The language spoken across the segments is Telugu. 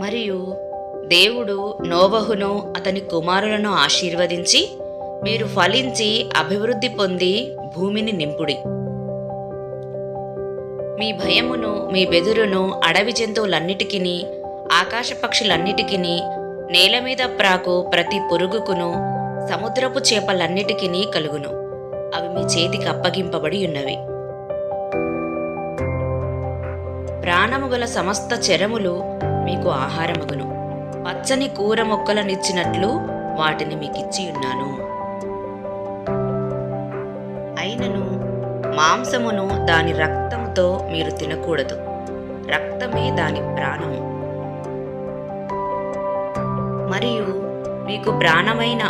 మరియు దేవుడు నోవహును అతని కుమారులను ఆశీర్వదించి మీరు ఫలించి అభివృద్ధి పొంది భూమిని నింపుడి. మీ భయమును మీ బెదురును అడవి జంతువులన్నిటికీ ఆకాశ పక్షులన్నిటికీ నేల మీద ప్రాకు ప్రతి పురుగుకును సముద్రపు చేపలన్నిటికిని కలుగును. అవి మీ చేతికి అప్పగింపబడి ఉన్నవి. ప్రాణము గల సమస్త చెరములు మీకు ఆహారమగును. పచ్చని కూర మొక్కలనిచ్చినట్లు వాటిని మీకిచ్చి ఉన్నాను. అయినను మాంసమును దాని రక్తముతో మీరు తినకూడదు. రక్తమే దాని ప్రాణము. మరియు మీకు ప్రాణమైన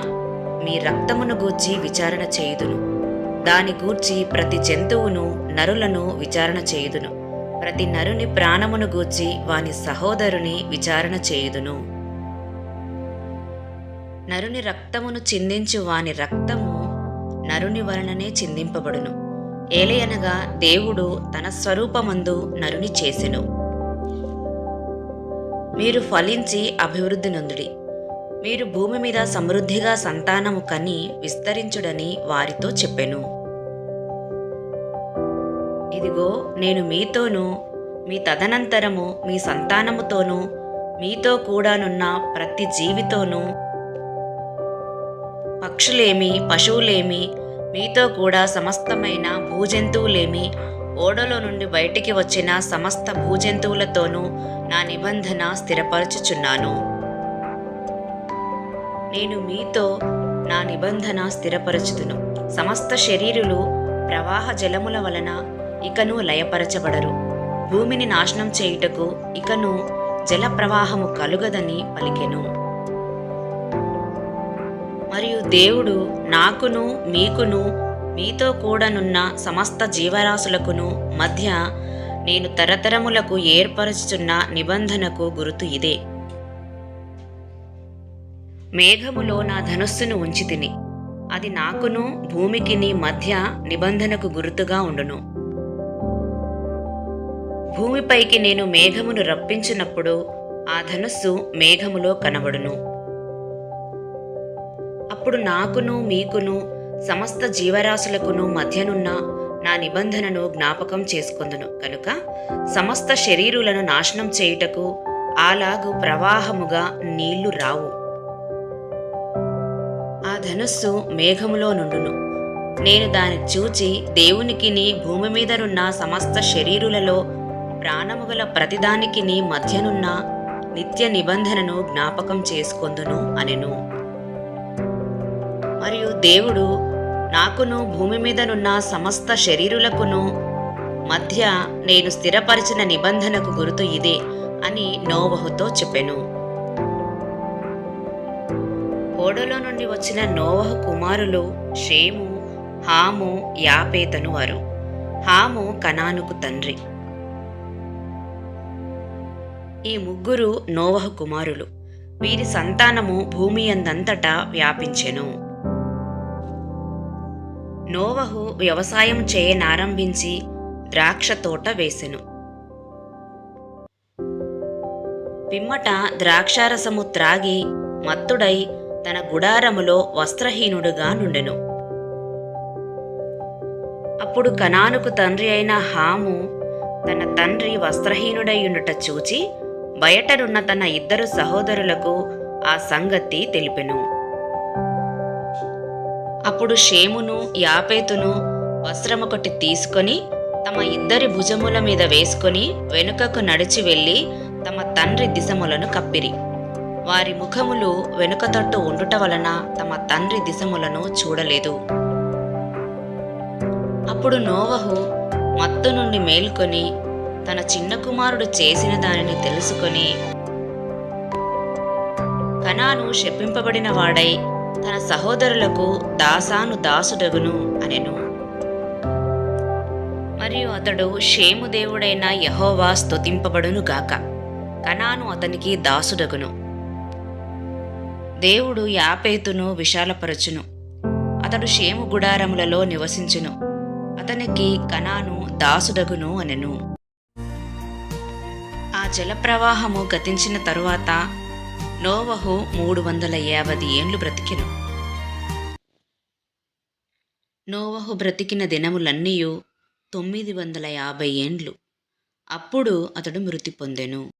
మీ రక్తమును గూర్చి విచారణ చేయుదును. దాని గూర్చి ప్రతి జంతువును నరులను విచారణ చేయుదును. ప్రతి నరుని ప్రాణమును గూర్చి వాని సహోదరుని విచారణ చేయుదును. నరుని రక్తమును చిందించు వాని రక్తము నరుని వలననే చిందింపబడును. ఏలయనగా దేవుడు తన స్వరూపమందు నరుని చేసెను. మీరు ఫలించి అభివృద్ధి నొందుడి. మీరు భూమి మీద సమృద్ధిగా సంతానము కని విస్తరించుడని వారితో చెప్పెను. ఇదిగో నేను మీతోనూ మీ తదనంతరము మీ సంతానముతోనూ మీతో కూడానున్న ప్రతి జీవితోనూ పక్షులేమి పశువులేమి మీతో కూడా సమస్తమైన భూజంతువులేమి ఓడలో నుండి బయటికి వచ్చిన సమస్త భూజంతువులతోనూ నా నిబంధన స్థిరపరచుచున్నాను. నేను మీతో నా నిబంధన స్థిరపరచుదును. సమస్త శరీరులు ప్రవాహ జలముల వలన ఇకను లయపరచబడరు. భూమిని నాశనం చేయుటకు ఇకను జల ప్రవాహము కలుగదని పలికెను. మరియు దేవుడు నాకును మీకును మీతో కూడనున్న సమస్త జీవరాశులకును మధ్య నేను తరతరములకు ఏర్పరచుచున్న నిబంధనకు గుర్తు ఇదే. మేఘములో నా ధనుస్సును ఉంచితిని. అది నాకును భూమికిని మధ్య నిబంధనకు గుర్తుగా ఉండును. భూమిపైకి నేను మేఘమును రప్పించినప్పుడు ఆ ధనుస్సు మేఘములో కనబడును. అప్పుడు నాకును మీకును సమస్త జీవరాశులకును మధ్యనున్న నా నిబంధనను జ్ఞాపకం చేసుకుందును. కనుక సమస్త శరీరులను నాశనం చేయుటకు అలాగు ప్రవాహముగా నీళ్ళు రావు. ఆ ధనుస్సు మేఘములో నుండును. నేను దాన్ని చూచి దేవునికిని భూమి మీదనున్న సమస్త శరీరులలో ప్రాణముగల ప్రతిదానికిని మధ్యనున్న నిత్య నిబంధనను జ్ఞాపకం చేసుకొందును అనెను. మరియు దేవుడు నాకును భూమి మీదనున్న సమస్త శరీరులకును మధ్య నేను స్థిరపరిచిన నిబంధనకు గుర్తు ఇదే అని నోవహుతో చెప్పెను. ఓడలో నుండి వచ్చిన నోవహు కుమారులు షేము హాము యాపేతను వారు. హాము కనానుకు తండ్రి. ఈ ముగ్గురు నోవహు కుమారులు. వీరి సంతానము భూమి అందంతటా వ్యాపించెను. నోవహు వ్యవసాయం చేయనారంభించి ద్రాక్ష తోట వేసెను. పిమ్మట ద్రాక్షారసము త్రాగి మత్తుడై తన గుడారములో వస్త్రహీనుడుగా నుండెను. అప్పుడు కనానుకు తండ్రి అయిన హాము తన తండ్రి వస్త్రహీనుడైయుండుట చూచి బయటనున్న తన ఇద్దరు సహోదరులకు ఆ సంగతి తెలిపెను. అప్పుడు షేమును యాపేతును వస్త్రమొకటి తీసుకొని తమ ఇద్దరి భుజముల మీద వేసుకొని వెనుకకు నడిచి వెళ్ళి తమ తండ్రి దిశములను కప్పిరి. వారి ముఖములు వెనుక తట్టు ఉండుట వలన తమ తండ్రి దిశములను చూడలేదు. అప్పుడు నోవహు మత్తు నుండి మేల్కొని తన చిన్న కుమారుడు చేసిన దానిని తెలుసుకొని కనాను శపింపబడిన వాడై తన సహోదరులకు దాసాను దాసుడగును అనెను. మరియు అతడు షేము దేవుడైన యహోవా స్తుతింపబడును గాక. కనాను అతనికి దాసుడగును. దేవుడు యాపేతును విశాలపరచును. అతడు షేము గుడారములలో నివసించును. అతనికి కనాను దాసుడగును అనెను. జలప్రవాహము గతించిన తరువాత నోవహు మూడు వందల యాభై ఏండ్లు బ్రతికెను. నోవహు బ్రతికిన దినములన్నీయు తొమ్మిది వందల యాభై ఏండ్లు. అప్పుడు అతడు మృతి పొందెను.